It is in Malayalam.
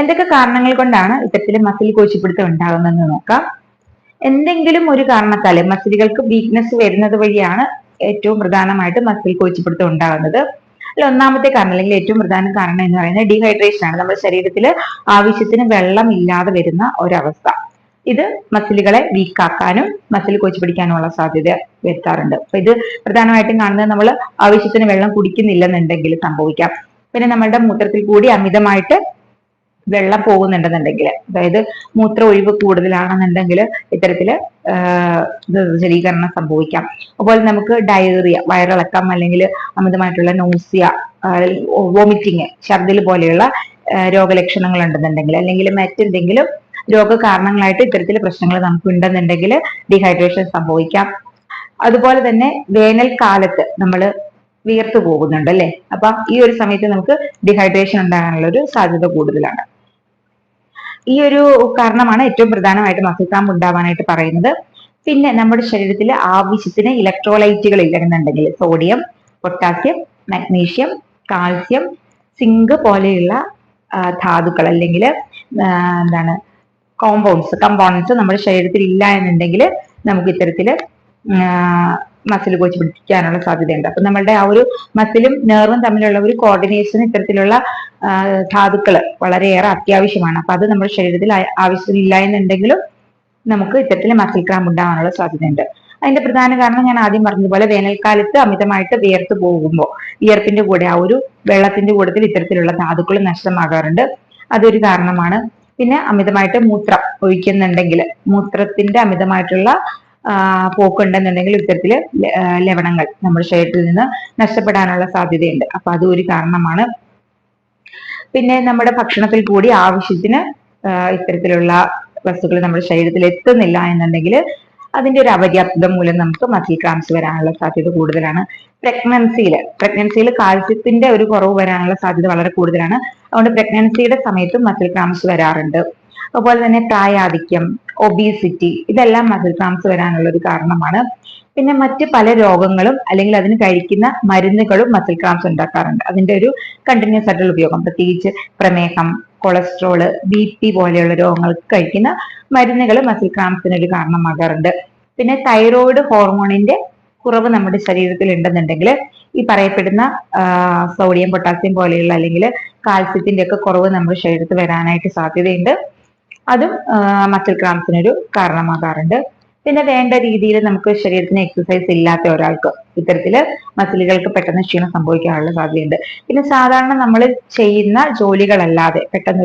എന്തൊക്കെ കാരണങ്ങൾ കൊണ്ടാണ് ഇത്തരത്തിൽ മസിൽ കോശിപ്പിടുത്തം ഉണ്ടാകുന്നതെന്ന് നോക്കാം. എന്തെങ്കിലും ഒരു കാരണത്താൽ മസിലുകൾക്ക് വീക്ക്നെസ് വരുന്നത് വഴിയാണ് ഏറ്റവും പ്രധാനമായിട്ട് മസിൽ കോച്ചിപ്പിടുത്തം ഉണ്ടാകുന്നത്. അതിൽ ഒന്നാമത്തെ കാരണം അല്ലെങ്കിൽ ഏറ്റവും പ്രധാന കാരണം എന്ന് പറയുന്നത് ഡീഹൈഡ്രേഷൻ ആണ്. നമ്മുടെ ശരീരത്തിൽ ആവശ്യത്തിന് വെള്ളം ഇല്ലാതെ വരുന്ന ഒരവസ്ഥ. ഇത് മസിലുകളെ വീക്കാക്കാനും മസിൽ കോച്ച് പിടിക്കാനുള്ള സാധ്യത വരുത്താറുണ്ട്. അപ്പൊ ഇത് പ്രധാനമായിട്ടും കാണുന്നത് നമ്മൾ ആവശ്യത്തിന് വെള്ളം കുടിക്കുന്നില്ലെന്നുണ്ടെങ്കിൽ സംഭവിക്കാം. പിന്നെ നമ്മളുടെ മൂത്രത്തിൽ കൂടി അമിതമായിട്ട് വെള്ളം പോകുന്നുണ്ടെന്നുണ്ടെങ്കിൽ അതായത് മൂത്ര ഒഴിവ് കൂടുതലാണെന്നുണ്ടെങ്കിൽ ഇത്തരത്തിൽ നിർജലീകരണം സംഭവിക്കാം. അതുപോലെ നമുക്ക് ഡയറിയ വയറിളക്കം അല്ലെങ്കിൽ അമിതമായിട്ടുള്ള നോസിയ വോമിറ്റിങ് ഛർദിൽ പോലെയുള്ള രോഗലക്ഷണങ്ങൾ ഉണ്ടെന്നുണ്ടെങ്കിൽ അല്ലെങ്കിൽ മറ്റെന്തെങ്കിലും രോഗകാരണങ്ങളായിട്ട് ഇത്തരത്തിൽ പ്രശ്നങ്ങൾ നമുക്ക് ഉണ്ടെന്നുണ്ടെങ്കിൽ ഡീഹൈഡ്രേഷൻ സംഭവിക്കാം. അതുപോലെ തന്നെ വേനൽക്കാലത്ത് നമ്മൾ വിയർത്തു പോകുന്നുണ്ട് അല്ലെ അപ്പൊ ഈ ഒരു സമയത്ത് നമുക്ക് ഡീഹൈഡ്രേഷൻ ഉണ്ടാകാനുള്ള ഒരു സാധ്യത കൂടുതലാണ്. ഈ ഒരു കാരണമാണ് ഏറ്റവും പ്രധാനമായിട്ട് മസിൽ ഉണ്ടാവാനായിട്ട് പറയുന്നത്. പിന്നെ നമ്മുടെ ശരീരത്തിൽ ആവശ്യത്തിന് ഇലക്ട്രോലൈറ്റുകൾ ഇല്ലെന്നുണ്ടെങ്കിൽ sodium potassium magnesium calcium zinc പോലെയുള്ള ധാതുക്കൾ അല്ലെങ്കിൽ എന്താണ് കോമ്പൗണ്ട്സ് കമ്പോണൻസ് നമ്മുടെ ശരീരത്തിൽ ഇല്ല എന്നുണ്ടെങ്കിൽ നമുക്ക് ഇത്തരത്തിൽ മസിൽ പോയി പിടിക്കാനുള്ള സാധ്യതയുണ്ട്. അപ്പൊ നമ്മളുടെ ആ ഒരു മസിലും നേർവും തമ്മിലുള്ള ഒരു കോർഡിനേഷൻ ഇത്തരത്തിലുള്ള ധാതുക്കൾ വളരെയേറെ അത്യാവശ്യമാണ്. അപ്പൊ അത് നമ്മുടെ ശരീരത്തിൽ ആവശ്യമില്ല എന്നുണ്ടെങ്കിലും നമുക്ക് ഇത്തരത്തിൽ മസിൽ ക്രാമ്പ് ഉണ്ടാകാനുള്ള സാധ്യതയുണ്ട്. അതിന്റെ പ്രധാന കാരണം ഞാൻ ആദ്യം പറഞ്ഞതുപോലെ വേനൽക്കാലത്ത് അമിതമായിട്ട് വിയർത്ത് പോകുമ്പോൾ വിയർപ്പിന്റെ കൂടെ ആ ഒരു വെള്ളത്തിന്റെ കൂടത്തിൽ ഇത്തരത്തിലുള്ള ധാതുക്കൾ നഷ്ടമാകാറുണ്ട്. അതൊരു കാരണമാണ്. പിന്നെ അമിതമായിട്ട് മൂത്രം ഒഴിക്കുന്നുണ്ടെങ്കിൽ മൂത്രത്തിന്റെ അമിതമായിട്ടുള്ള പോക്കുണ്ടെന്നുണ്ടെങ്കിൽ ഇത്തരത്തിൽ ലവണങ്ങൾ നമ്മുടെ ശരീരത്തിൽ നിന്ന് നഷ്ടപ്പെടാനുള്ള സാധ്യതയുണ്ട്. അപ്പൊ അതും ഒരു കാരണമാണ്. പിന്നെ നമ്മുടെ ഭക്ഷണത്തിൽ കൂടി ആവശ്യത്തിന് ഇത്തരത്തിലുള്ള വസ്തുക്കൾ നമ്മുടെ ശരീരത്തിൽ എത്തുന്നില്ല എന്നുണ്ടെങ്കിൽ അതിന്റെ ഒരു അപര്യാപ്തത മൂലം നമുക്ക് മസിൽ ക്രാംസ് വരാനുള്ള സാധ്യത കൂടുതലാണ്. പ്രഗ്നൻസിയിൽ പ്രഗ്നൻസിയിൽ കാൽസ്യത്തിന്റെ ഒരു കുറവ് വരാനുള്ള സാധ്യത വളരെ കൂടുതലാണ്. അതുകൊണ്ട് പ്രഗ്നൻസിയുടെ സമയത്തും മസിൽ ക്രാംസ് വരാറുണ്ട്. അതുപോലെ തന്നെ പ്രായാധിക്യം ഒബീസിറ്റി ഇതെല്ലാം മസിൽ ക്രാംസ് വരാനുള്ള ഒരു കാരണമാണ്. പിന്നെ മറ്റ് പല രോഗങ്ങളും അല്ലെങ്കിൽ അതിന് കഴിക്കുന്ന മരുന്നുകളും മസിൽ ക്രാംസ് ഉണ്ടാക്കാറുണ്ട്. അതിന്റെ ഒരു കണ്ടിന്യൂസ് ആയിട്ടുള്ള ഉപയോഗം. പ്രത്യേകിച്ച് പ്രമേഹം കൊളസ്ട്രോൾ ബി പി പോലെയുള്ള രോഗങ്ങൾക്ക് കഴിക്കുന്ന മരുന്നുകൾ മസിൽ ക്രാംസിന് ഒരു കാരണമാകാറുണ്ട്. പിന്നെ തൈറോയിഡ് ഹോർമോണിന്റെ കുറവ് നമ്മുടെ ശരീരത്തിൽ ഉണ്ടെന്നുണ്ടെങ്കിൽ ഈ പറയപ്പെടുന്ന സോഡിയം പൊട്ടാസ്യം പോലെയുള്ള അല്ലെങ്കിൽ കാൽസ്യത്തിന്റെ ഒക്കെ കുറവ് നമ്മുടെ ശരീരത്തിൽ വരാനായിട്ട് സാധ്യതയുണ്ട്. അതും മസിൽ ക്രാംസിനൊരു കാരണമാകാറുണ്ട്. പിന്നെ വേണ്ട രീതിയിൽ നമുക്ക് ശരീരത്തിന് എക്സസൈസ് ഇല്ലാത്ത ഒരാൾക്ക് ഇത്തരത്തിൽ മസിലുകൾക്ക് പെട്ടെന്ന് ക്ഷീണം സംഭവിക്കാനുള്ള സാധ്യതയുണ്ട്. പിന്നെ സാധാരണ നമ്മൾ ചെയ്യുന്ന ജോലികളല്ലാതെ പെട്ടെന്ന്